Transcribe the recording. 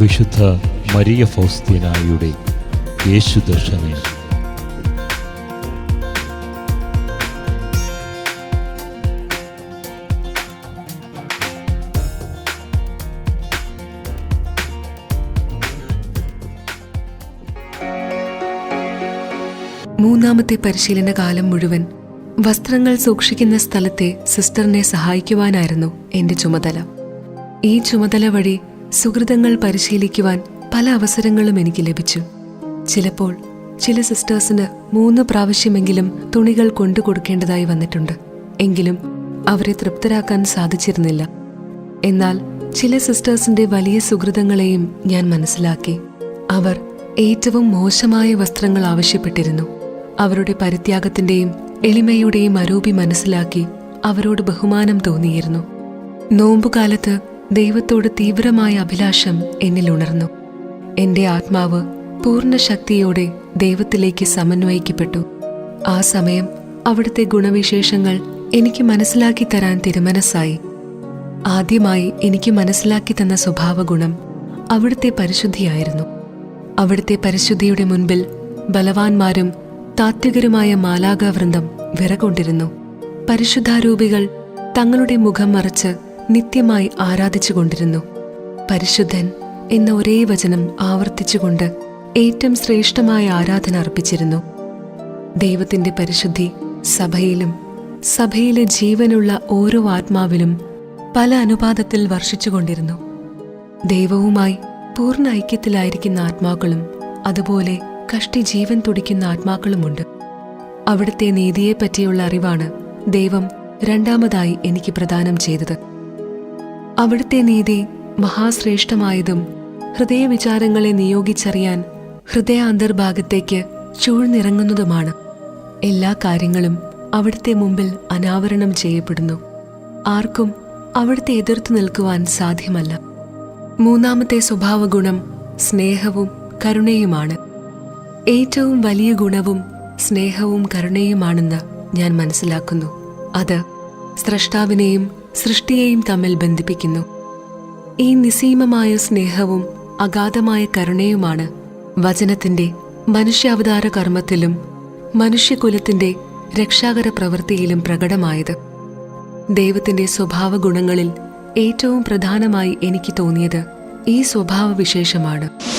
വിശുദ്ധ മരിയ ഫൗസ്തീനായുടെ യേശുദർശനം. മൂന്നാമത്തെ പരിശീലന കാലം മുഴുവൻ വസ്ത്രങ്ങൾ സൂക്ഷിക്കുന്ന സ്ഥലത്തെ സിസ്റ്ററിനെ സഹായിക്കുവാനായിരുന്നു എന്റെ ചുമതല. ഈ ചുമതല വഴി സുഹൃതങ്ങൾ പരിശീലിക്കുവാൻ പല അവസരങ്ങളും എനിക്ക് ലഭിച്ചു. ചിലപ്പോൾ ചില സിസ്റ്റേഴ്സിന് മൂന്ന് പ്രാവശ്യമെങ്കിലും തുണികൾ കൊണ്ടു കൊടുക്കേണ്ടതായി വന്നിട്ടുണ്ട്. എങ്കിലും അവരെ തൃപ്തരാക്കാൻ സാധിച്ചിരുന്നില്ല. എന്നാൽ ചില സിസ്റ്റേഴ്സിന്റെ വലിയ സുഹൃതങ്ങളെയും ഞാൻ മനസ്സിലാക്കി. അവർ ഏറ്റവും മോശമായ വസ്ത്രങ്ങൾ ആവശ്യപ്പെട്ടിരുന്നു. അവരുടെ പരിത്യാഗത്തിന്റെയും എളിമയുടെയും അരൂപി മനസ്സിലാക്കി അവരോട് ബഹുമാനം തോന്നിയിരുന്നു. നോമ്പുകാലത്ത് ദൈവത്തോട് തീവ്രമായ അഭിലാഷം എന്നിൽ ഉണർന്നു. എന്റെ ആത്മാവ് പൂർണ ശക്തിയോടെ ദൈവത്തിലേക്ക് സമന്വയിക്കപ്പെട്ടു. ആ സമയം അവിടുത്തെ ഗുണവിശേഷങ്ങൾ എനിക്ക് മനസ്സിലാക്കി തരാൻ തിരുമനസ്സായി. ആദ്യമായി എനിക്ക് മനസ്സിലാക്കി തന്ന സ്വഭാവഗുണം അവിടുത്തെ പരിശുദ്ധിയായിരുന്നു. അവിടുത്തെ പരിശുദ്ധിയുടെ മുൻപിൽ ബലവാന്മാരും താത്വികരുമായ മാലാകാവൃന്ദം വിറകൊണ്ടിരുന്നു. പരിശുദ്ധാരൂപികൾ തങ്ങളുടെ മുഖം മറച്ച് നിത്യമായി ആരാധിച്ചുകൊണ്ടിരുന്നു. പരിശുദ്ധൻ എന്ന ഒരേ വചനം ആവർത്തിച്ചുകൊണ്ട് ഏറ്റവും ശ്രേഷ്ഠമായ ആരാധന അർപ്പിച്ചിരുന്നു. ദൈവത്തിന്റെ പരിശുദ്ധി സഭയിലും സഭയിലെ ജീവനുള്ള ഓരോ ആത്മാവിലും പല അനുപാതത്തിൽ വർഷിച്ചുകൊണ്ടിരുന്നു. ദൈവവുമായി പൂർണ ഐക്യത്തിലായിരിക്കുന്ന ആത്മാക്കളും അതുപോലെ കഷ്ടി ജീവൻ തുടിക്കുന്ന ആത്മാക്കളുമുണ്ട്. അവിടുത്തെ നീതിയെപ്പറ്റിയുള്ള അറിവാണ് ദൈവം രണ്ടാമതായി എനിക്ക് പ്രദാനം ചെയ്തത്. അവിടുത്തെ നീതി മഹാശ്രേഷ്ഠമായതും ഹൃദയവിചാരങ്ങളെ നിയോഗിച്ചറിയാൻ ഹൃദയാന്തർഭാഗത്തേക്ക് ചൂഴ്ന്നിറങ്ങുന്നതുമാണ്. എല്ലാ കാര്യങ്ങളും അവിടുത്തെ മുമ്പിൽ അനാവരണം ചെയ്യപ്പെടുന്നു. ആർക്കും അവിടുത്തെ എതിർത്തു നിൽക്കുവാൻ സാധ്യമല്ല. മൂന്നാമത്തെ സ്വഭാവഗുണം സ്നേഹവും കരുണയുമാണ്. ഏറ്റവും വലിയ ഗുണവും സ്നേഹവും കരുണയുമാണെന്ന് ഞാൻ മനസ്സിലാക്കുന്നു. അത് സ്രഷ്ടാവിനെയും സൃഷ്ടിയെയും തമ്മിൽ ബന്ധിപ്പിക്കുന്നു. ഈ നിസീമമായ സ്നേഹവും അഗാധമായ കരുണയുമാണ് വചനത്തിന്റെ മനുഷ്യാവതാര കർമ്മത്തിലും മനുഷ്യകുലത്തിന്റെ രക്ഷാകര പ്രവൃത്തിയിലും പ്രകടമായത്. ദൈവത്തിന്റെ സ്വഭാവ ഗുണങ്ങളിൽ ഏറ്റവും പ്രധാനമായി എനിക്ക് തോന്നിയത് ഈ സ്വഭാവവിശേഷമാണ്.